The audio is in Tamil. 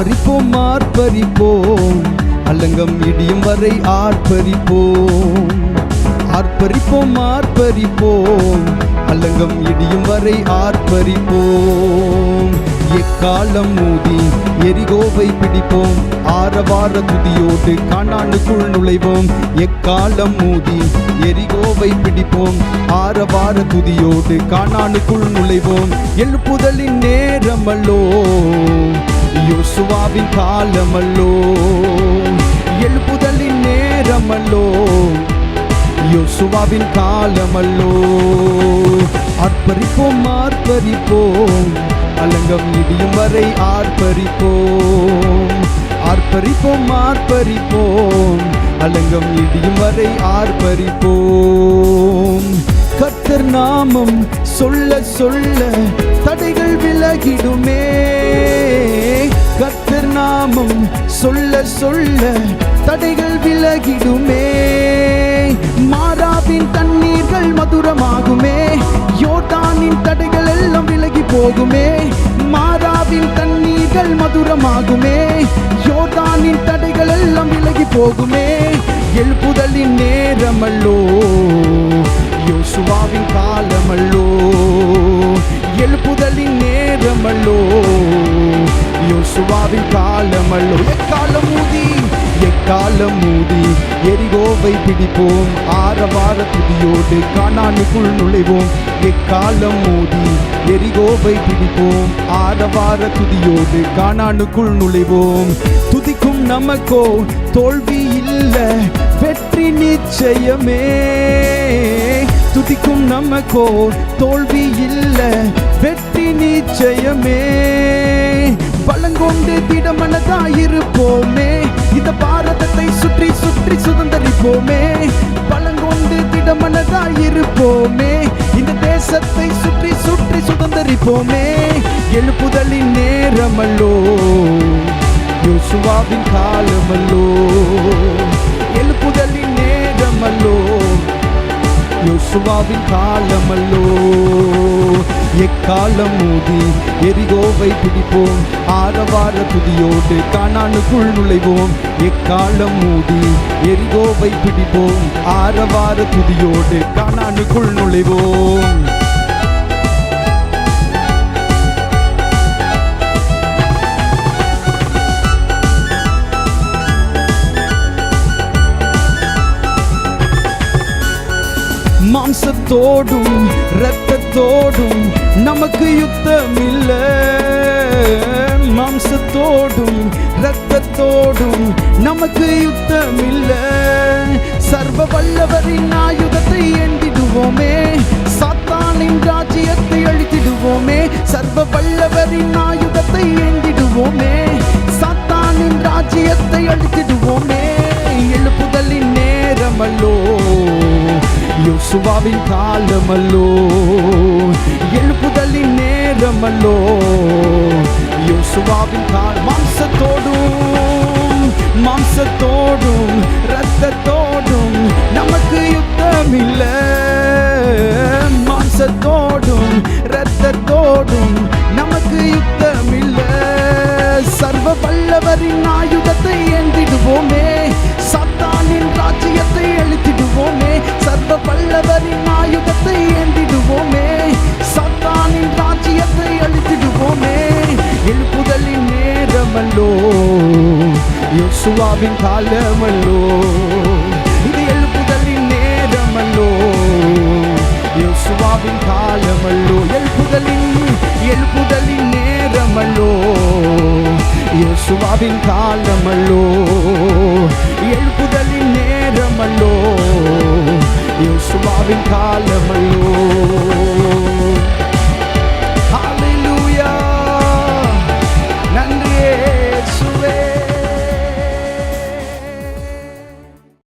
ஆர்ப்பரிப்போம் ஆர்ப்பரிப்போம். அல்லங்கம் இடியும் வரை ஆர்ப்பரிப்போம். ஆர்ப்பரிப்போம் ஆர்ப்பரிப்போம். அல்லங்கம் இடியும் வரை ஆர்ப்பரிப்போம். எக்காலம் மூதி எரிகோவை பிடிப்போம். ஆரவார துதியோடு காணாண்டுக்குள் நுழைவோம். எக்காலம் மூதி எரிகோவை பிடிப்போம். ஆரவார துதியோடு காணாண்டுக்குள் நுழைவோம். எழுப்புதலின் நேரமல்லோ. யோசுவாவின் காலமல்லோ எழுப்புதலின் நேரமல்லோ யோசுவாவின் காலமல்லோ. ஆர்ப்பரிப்போம் ஆர்ப்பரிப்போம் அலங்கம் இடியும் வரை ஆர்ப்பரிப்போம். ஆர்ப்பரிப்போம் ஆர்ப்பரிப்போம் அலங்கம் இடியும் வரை ஆர்ப்பரிப்போம். கர்த்தர் நாமம் சொல்ல சொல்ல தடைகள் விலகிடும். நாமம் சொல்ல சொல்ல தடைகள் விலகிடுமே. மாறாவின் தண்ணீர்கள் மதுரமாகுமே. யோட்டானின் தடைகள் எல்லாம் விலகி போகுமே. மாறாவின் தண்ணீர்கள் மதுரமாகுமே. யோட்டானின் தடைகள் எல்லாம் விலகி போகுமே. எழுப்புதலின் நேரமல்லோ. யோசுவாவின் காலமல்லோ. எழுப்புதலின் நேரமல்லோ. யோசுவாவின் காலமல்லோ எக்காலம் ஊதி எக்காலம் மூடி எரிகோவை பிடிப்போம். ஆரவார துதியோடு காணானுக்குள் நுழைவோம். எக்காலம் மூடி எரிகோவை பிடிப்போம். ஆரவார துதியோடு காணானுக்குள் நுழைவோம். துதிக்கும் நமக்கோ தோல்வி இல்ல வெற்றி நிச்சயமே. துதிக்கும் நமக்கோ தோல்வி இல்ல வெற்றி நிச்சயமே. பழங்கொண்டு திடமனதாயிருப்போமே. இந்த பாரதத்தை சுற்றி சுற்றி சுதந்திரிப்போமே. பழங்கொண்டு திடமனதாயிருப்போமே. இந்த தேசத்தை சுற்றி சுற்றி சுதந்திரிப்போமே. எழுப்புதலின் நேரமல்லோ. யோசுவாவின் காலமல்லோ. எழுப்புதலின் நேரமல்லோ. யோசுவாவின் காலமல்லோ. எக்காலம் மோதி எரிகோவை பிடிப்போம். ஆரவார துதியோடு காணானுக்குள் நுழைவோம். எக்காலம் மூடி எரிகோவை பிடிப்போம். ஆரவார துதியோடு காணானுக்குள் நுழைவோம். மாம்சத்தோடும் இரத்தத்தோடும் நமக்கு யுத்தம் இல்ல மாம்சத்தோடும் இரத்தத்தோடும் நமக்கு யுத்தம் இல்ல சர்வ வல்லவரின் ஆயுதத்தை ஏந்திடுவோமே. சாத்தானின் ராஜ்யத்தை அழித்திடுவோமே. சர்வ வல்லவரின் யோசுவாவின் காலமல்லோ எழுப்புதலின் நேரமல்லோ யோசுவாவின் கால் மாம்சத்தோடும் நேரமல்லோ யோசுவாவின் காலமல்லோ இது எழுப்புதலின் நேரமல்லோ யோசுவாவின் காலமல்லோ எழுப்புதலின் எழுப்புதலின் நேரமல்லோ யோசுவாவின் காலமல்லோ எழுப்புதலின் நேரமல்லோ யோசுவாவின் காலம்